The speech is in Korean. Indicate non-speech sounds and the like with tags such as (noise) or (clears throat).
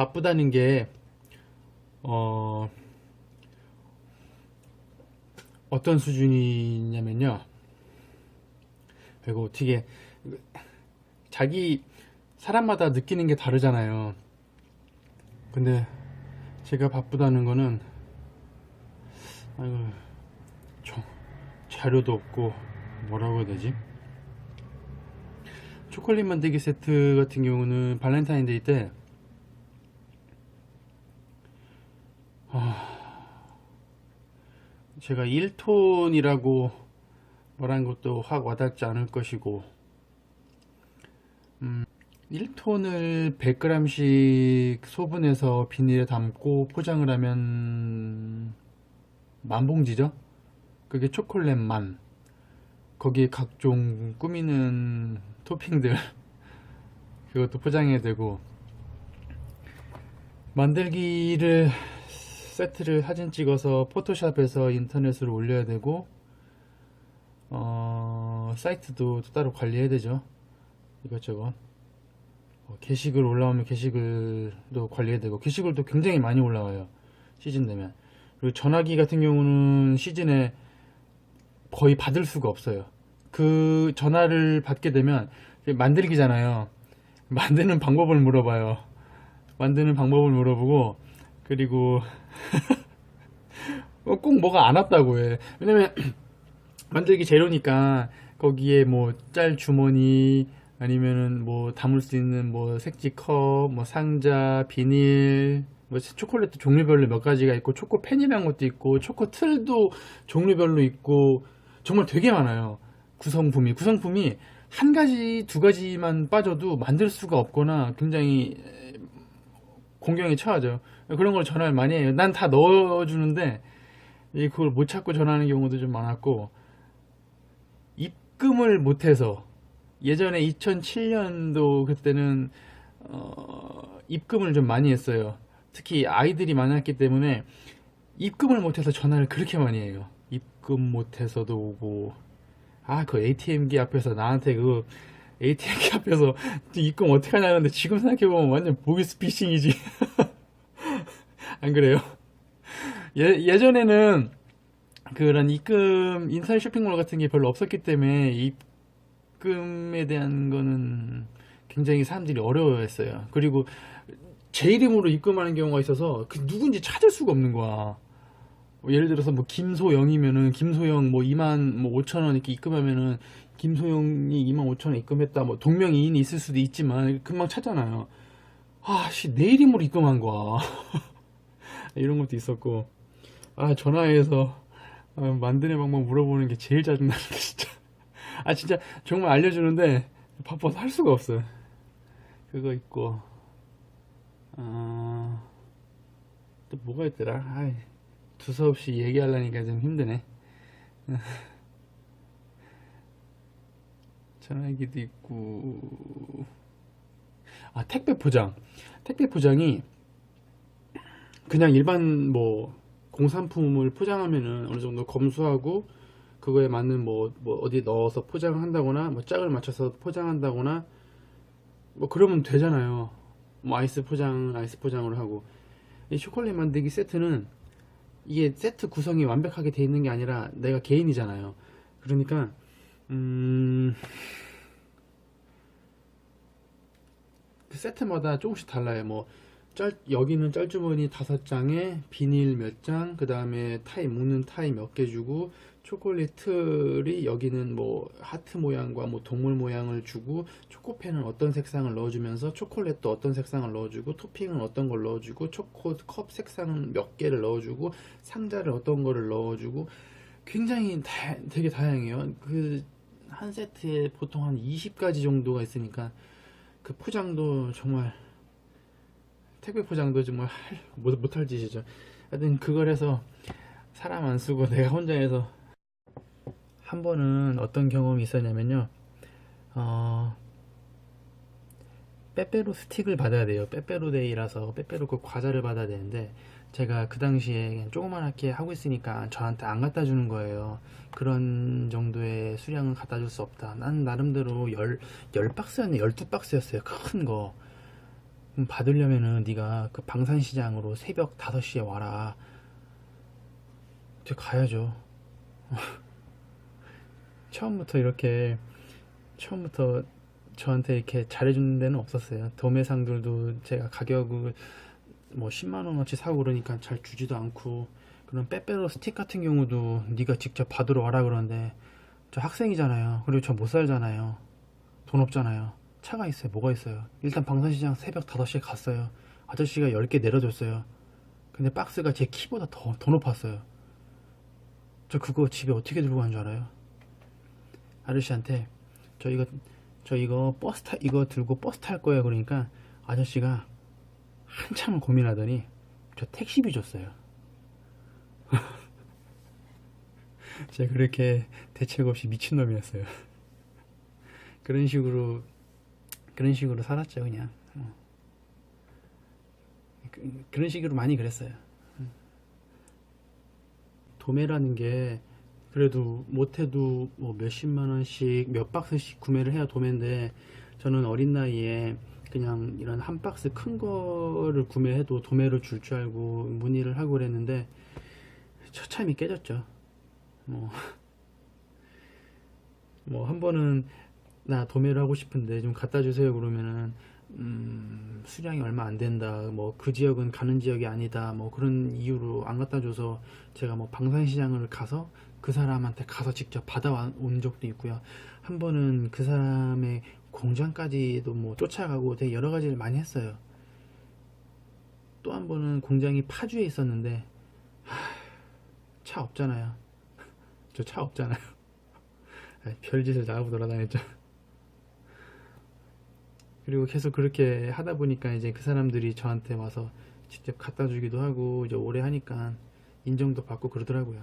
바쁘다는 게 어, 어떤 수준이냐면요. 그리고 어떻게 자기 사람마다 느끼는 게 다르잖아요. 근데 제가 바쁘다는 거는 아이고 저, 자료도 없고 뭐라고 해야 되지? 초콜릿 만들기 세트 같은 경우는 발렌타인데이 때 제가 1톤이라고 말한 것도 확 와닿지 않을 것이고 음, 1톤을 100g씩 소분해서 비닐에 담고 포장을 하면 만 봉지죠? 그게 초콜릿 만 거기에 각종 꾸미는 토핑들 (laughs) 그것도 포장해야 되고 만들기를 세트를 사진 찍어서 포토샵에서 인터넷으로 올려야 되고 어, 사이트도 또 따로 관리해야 되죠. 이것저것. 어, 게시글 올라오면 게시글도 관리해야 되고 게시글도 굉장히 많이 올라와요 시즌 되면. 그리고 전화기 같은 경우는 시즌에 거의 받을 수가 없어요. 그 전화를 받게 되면 만들기잖아요. 만드는 방법을 물어봐요. 만드는 방법을 물어보고 그리고 어, (laughs) 꼭 뭐가 안 왔다고 해. 왜냐면 (clears throat) 만들기 재료니까 거기에 뭐 짤 주머니 아니면은 뭐 담을 수 있는 뭐 색지 컵, 뭐 상자, 비닐, 뭐 초콜릿도 종류별로 몇 가지가 있고 초코 펜이라는 것도 있고 초코 틀도 종류별로 있고 정말 되게 많아요. 구성품이 구성품이 한 가지 두 가지만 빠져도 만들 수가 없거나 굉장히 공경에 처하죠. 그런 걸 전화를 많이 해요. 난 다 넣어주는데 이 그걸 못 찾고 전화하는 경우도 좀 많았고 입금을 못해서 예전에 2007년도 그때는 어, 입금을 좀 많이 했어요. 특히 아이들이 많았기 때문에 입금을 못해서 전화를 그렇게 많이 해요. 입금 못해서도 오고 아 그 ATM기 앞에서 나한테 그 ATM기 앞에서 입금 어떻게 하냐는데 지금 생각해보면 완전 보기스피싱이지 (laughs) 안 그래요? 예, 예전에는 그런 입금 인터넷 쇼핑몰 같은 게 별로 없었기 때문에 입금에 대한 거는 굉장히 사람들이 어려워했어요. 그리고 제 이름으로 입금하는 경우가 있어서 그 누군지 찾을 수가 없는 거야. 뭐 예를 들어서 뭐 김소영이면은 김소영 뭐 2만 뭐 5천 원 이렇게 입금하면은 김소영이 2만 5천 원 입금했다 뭐 동명이인이 있을 수도 있지만 금방 찾잖아요. 아씨 내 이름으로 입금한 거야. (laughs) 이런 것도 있었고 아 전화해서 아, 만드는 방법 물어보는 게 제일 짜증나는 게 (laughs) 진짜 아 진짜 정말 알려주는데 바빠서 할 수가 없어요. 그거 있고 아, 또 뭐가 있더라? 아이, 두서없이 얘기하려니까 좀 힘드네. (laughs) 전화기도 있고 아 택배 포장 택배 포장이 그냥 일반 뭐 공산품을 포장하면은 어느 정도 검수하고 그거에 맞는 뭐, 뭐 어디 넣어서 포장을 한다거나 뭐 짝을 맞춰서 포장한다거나 뭐 그러면 되잖아요. 뭐 아이스 포장 아이스 포장으로 하고 이 초콜릿 만들기 세트는 이게 세트 구성이 완벽하게 돼 있는 게 아니라 내가 개인이잖아요. 그러니까 음. 그 세트마다 조금씩 달라요. 뭐 짤, 여기는 짤주머니 다섯 장에 비닐 몇 장, 그 다음에 타이, 묶는 타이 몇 개 주고, 초콜릿 틀이 여기는 뭐 하트 모양과 뭐 동물 모양을 주고, 초코펜은 어떤 색상을 넣어주면서, 초콜릿도 어떤 색상을 넣어주고, 토핑은 어떤 걸 넣어주고, 초코 컵 색상은 몇 개를 넣어주고, 상자를 어떤 거를 넣어주고, 굉장히 다, 되게 다양해요. 그, 한 세트에 보통 한 20가지 정도가 있으니까, 그 포장도 정말 택배 포장도 정말 할, 못, 못할 짓이죠. 하여튼 그걸 해서 사람 안 쓰고 내가 혼자 해서 한 번은 어떤 경험이 있었냐면요. 어, 빼빼로 스틱을 받아야 돼요. 빼빼로 데이라서 빼빼로 그 과자를 받아야 되는데 제가 그 당시에 조그만하게 하고 있으니까 저한테 안 갖다 주는 거예요. 그런 정도의 수량은 갖다 줄 수 없다. 난 나름대로 열, 열 박스였네. 열두 박스였어요. 큰 거. 받으려면은 네가 그 방산시장으로 새벽 5시에 와라. 이제 가야죠. (laughs) 처음부터 이렇게 처음부터 저한테 이렇게 잘해주는 데는 없었어요. 도매상들도 제가 가격을 뭐 10만 원어치 사고 그러니까 잘 주지도 않고 그런 빼빼로 스틱 같은 경우도 네가 직접 받으러 와라 그러는데 저 학생이잖아요. 그리고 저 못 살잖아요. 돈 없잖아요. 차가 있어요. 뭐가 있어요. 일단 방산시장 새벽 5시에 갔어요. 아저씨가 10개 내려줬어요. 근데 박스가 제 키보다 더, 더 높았어요. 저 그거 집에 어떻게 들고 간 줄 알아요? 아저씨한테 저 이거 저 이거 버스 타 이거 들고 버스 탈 거예요. 그러니까 아저씨가 한참을 고민하더니 저 택시비 줬어요. (laughs) 제가 그렇게 대책 없이 미친놈이었어요. (laughs) 그런 식으로 그런 식으로 살았죠 그냥 어. 그, 그런 식으로 많이 그랬어요 음. 도매라는 게 그래도 못해도 뭐 몇십만 원씩 몇 박스씩 구매를 해야 도매인데 저는 어린 나이에 그냥 이런 한 박스 큰 거를 구매해도 도매로 줄 줄 알고 문의를 하고 그랬는데 처참히 깨졌죠. 뭐 (laughs) 뭐 한 번은 나 도매를 하고 싶은데 좀 갖다 주세요 그러면은 음, 수량이 얼마 안 된다. 뭐 그 지역은 가는 지역이 아니다. 뭐 그런 이유로 안 갖다 줘서 제가 뭐 방산시장을 가서 그 사람한테 가서 직접 받아온 적도 있고요. 한 번은 그 사람의 공장까지도 뭐 쫓아가고 되게 여러 가지를 많이 했어요. 또 한 번은 공장이 파주에 있었는데 하, 차 없잖아요. (laughs) 저 차 없잖아요. (laughs) 별짓을 다 하고 돌아다녔죠. (laughs) 그리고 계속 그렇게 하다 보니까 이제 그 사람들이 저한테 와서 직접 갖다 주기도 하고 이제 오래 하니까 인정도 받고 그러더라고요.